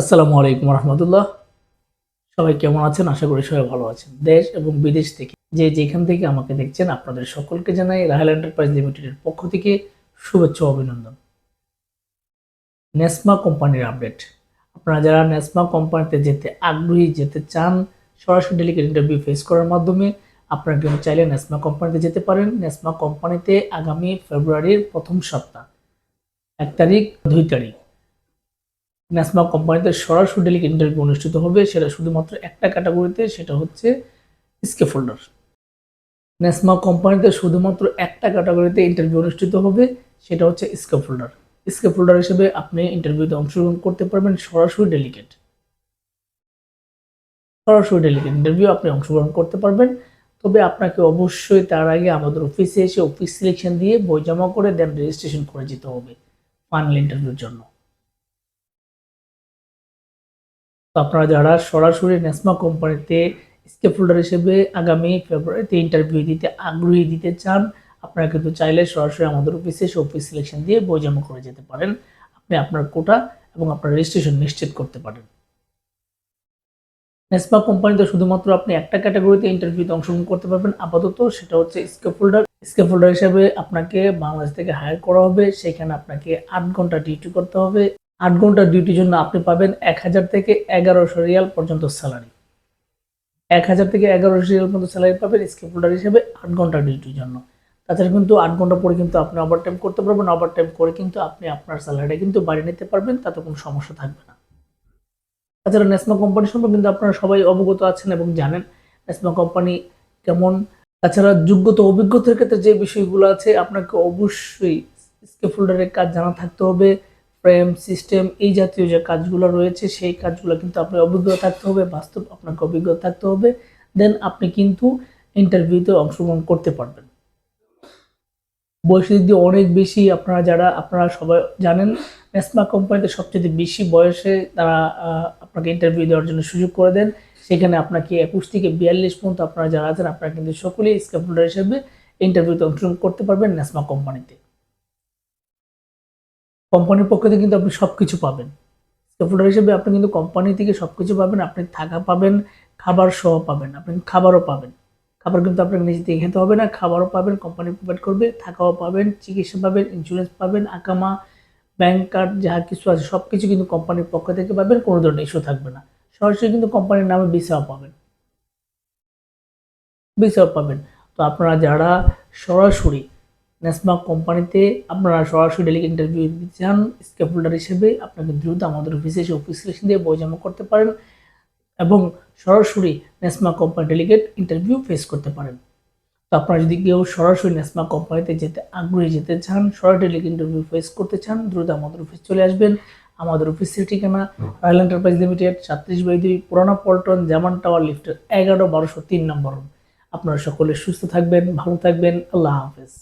আসসালামু আলাইকুম রহমতুল্লাহ। সবাই কেমন আছেন? আশা করি সবাই ভালো আছেন। দেশ এবং বিদেশ থেকে যে যেখান থেকে আমাকে দেখছেন, আপনাদের সকলকে জানাই রাহেল এন্টারপ্রাইজ লিমিটেডের পক্ষ থেকে শুভেচ্ছা অভিনন্দন। নেসমা কোম্পানির আপডেট। আপনারা যারা নেসমা কোম্পানিতে যেতে আগ্রহী, যেতে চান, সরাসরি ডেলিকেট ইন্টারভিউ ফেস করার মাধ্যমে, আপনারা কিন্তু চাইলে নেসমা কোম্পানিতে যেতে পারেন। নেসমা কোম্পানিতে আগামী ফেব্রুয়ারির প্রথম সপ্তাহ। এক তারিখ, দুই তারিখ। ন্যাসমা কোম্পানিতে সরাসরি ডেলিক ইন্টারভিউ অনুষ্ঠিত হবে, সেটা শুধুমাত্র একটা ক্যাটাগরিতে সেটা হচ্ছে স্কে ফোল্ডার ন্যাসমা কোম্পানিতে শুধুমাত্র একটা ক্যাটাগরিতে ইন্টারভিউ অনুষ্ঠিত হবে, সেটা হচ্ছে স্কে ফোল্ডার স্কে ফোল্ডার হিসেবে আপনি ইন্টারভিউতে অংশগ্রহণ করতে পারবেন সরাসরি ডেলিকেট সরাসরি ডেলিকেট ইন্টারভিউ আপনি অংশগ্রহণ করতে পারবেন, তবে আপনাকে অবশ্যই তার আগে আমাদের অফিসে এসে অফিস সিলেকশন দিয়ে বই জমা করে দেন রেজিস্ট্রেশন করে যেতে হবে ফাইনাল ইন্টারভিউর জন্য। তো আপনারা যারা সরাসরি নেসমা কোম্পানিতে স্কেপ হোল্ডার হিসেবে আগামী ফেব্রুয়ারিতে ইন্টারভিউ দিতে আগ্রহী দিতে চান, আপনারা কিন্তু চাইলে সরাসরি আমাদের অফিসে অফিস সিলেকশন দিয়ে বই জমা করে যেতে পারেন। আপনি আপনার কোটা এবং আপনার রেজিস্ট্রেশন নিশ্চিত করতে পারেন। নেসমা কোম্পানিতে শুধুমাত্র আপনি একটা ক্যাটাগরিতে ইন্টারভিউতে অংশগ্রহণ করতে পারবেন। আপাতত সেটা হচ্ছে স্কেপ হোল্ডার স্কেপ হোল্ডার হিসেবে আপনাকে বাংলাদেশ থেকে হায়ার করা হবে। সেখানে আপনাকে আট ঘণ্টা ডিউটি করতে হবে। আট ঘণ্টা ডিউটির জন্য আপনি পাবেন এক হাজার থেকে এগারোশো রিয়াল পর্যন্ত স্যালারি এক হাজার থেকে এগারোশো রিয়াল পর্যন্ত স্যালারি পাবেন স্কিপ হোল্ডার হিসেবে আট ঘণ্টা ডিউটির জন্য। তাছাড়া কিন্তু আট ঘণ্টা পরে কিন্তু আপনি ওভার টাইম করতে পারবেন ওভার টাইম করে কিন্তু আপনি আপনার স্যালারিটা কিন্তু বাড়িয়ে নিতে পারবেন, তাতে কোনো সমস্যা থাকবে না। তাছাড়া নেসমা কোম্পানি সম্পর্কে কিন্তু আপনারা সবাই অবগত আছেন এবং জানেন নেসমা কোম্পানি কেমন। তাছাড়া যোগ্যতা অভিজ্ঞতার ক্ষেত্রে যে বিষয়গুলো আছে, আপনাকে অবশ্যই স্কেপ হোল্ডারের কাজ জানা থাকতে হবে। ফ্রেম সিস্টেম এই জাতীয় যে কাজগুলো রয়েছে, সেই কাজগুলো কিন্তু আপনার অভিজ্ঞতা থাকতে হবে, বাস্তব আপনাকে অভিজ্ঞতা থাকতে হবে। দেন আপনি কিন্তু ইন্টারভিউতে অংশগ্রহণ করতে পারবেন। বয়সের দিয়ে অনেক বেশি আপনারা যারা, আপনারা সবাই জানেন নেসমা কোম্পানিতে সবচেয়ে বেশি বয়সে তারা আপনাকে ইন্টারভিউ দেওয়ার জন্য সুযোগ করে দেন। সেখানে আপনাকে একুশ থেকে বিয়াল্লিশ পর্যন্ত আপনারা যারা আছেন, আপনারা কিন্তু সকলেই স্কেপ হিসেবে ইন্টারভিউতে অংশগ্রহণ করতে পারবেন নেসমা কোম্পানিতে কোম্পানির পক্ষ থেকে কিন্তু আপনি সব কিছু পাবেন। স্কেফোল্ডার হিসেবে আপনি কিন্তু কোম্পানি থেকে সব কিছু পাবেন, আপনি থাকা পাবেন, খাবার সহ পাবেন, আপনি খাবারও পাবেন। খাবার কিন্তু আপনাকে নিজে থেকে খেতে হবে না, খাবারও পাবেন, কোম্পানি প্রোভাইড করবে, থাকাও পাবেন, চিকিৎসা পাবেন ইন্স্যুরেন্স পাবেন, আকামা ব্যাংক কার্ড যা কিছু আছে সব কিছু কিন্তু কোম্পানির পক্ষ থেকে পাবেন, কোনো ধরনের ইস্যু থাকবে না। সরাসরি কিন্তু কোম্পানির নামে ভিসাও পাবেন। ভিসাও পাবেন। তো আপনারা যারা সরাসরি নেসমা কোম্পানিতে আপনারা সরাসরি ডেলিগেট ইন্টারভিউ দিতে চান স্কেপ হোল্ডার হিসেবে আপনাকে দ্রুত আমাদের অফিসে এসে অফিস সিলেকশন দিয়ে বই জমা করতে পারেন এবং সরাসরি Nesma company delegate interview face করতে পারেন। তো আপনারা যদি কেউ সরাসরি নেসমা কোম্পানিতে যেতে আগ্রহী যেতে চান, সরাসরি ডেলিগেট ইন্টারভিউ ফেস করতে চান, দ্রুত আমাদের অফিস চলে আসবেন। আমাদের অফিসের ঠিকানা রয়্যাল এন্টারপ্রাইজ লিমিটেড সাতত্রিশ বাই দুই, পুরানা পল্টন, জামান টাওয়ার, লিফটের এগারো বারোশো তিন নম্বর আপনারা সকলে সুস্থ থাকবেন, ভালো থাকবেন। আল্লাহ হাফেজ।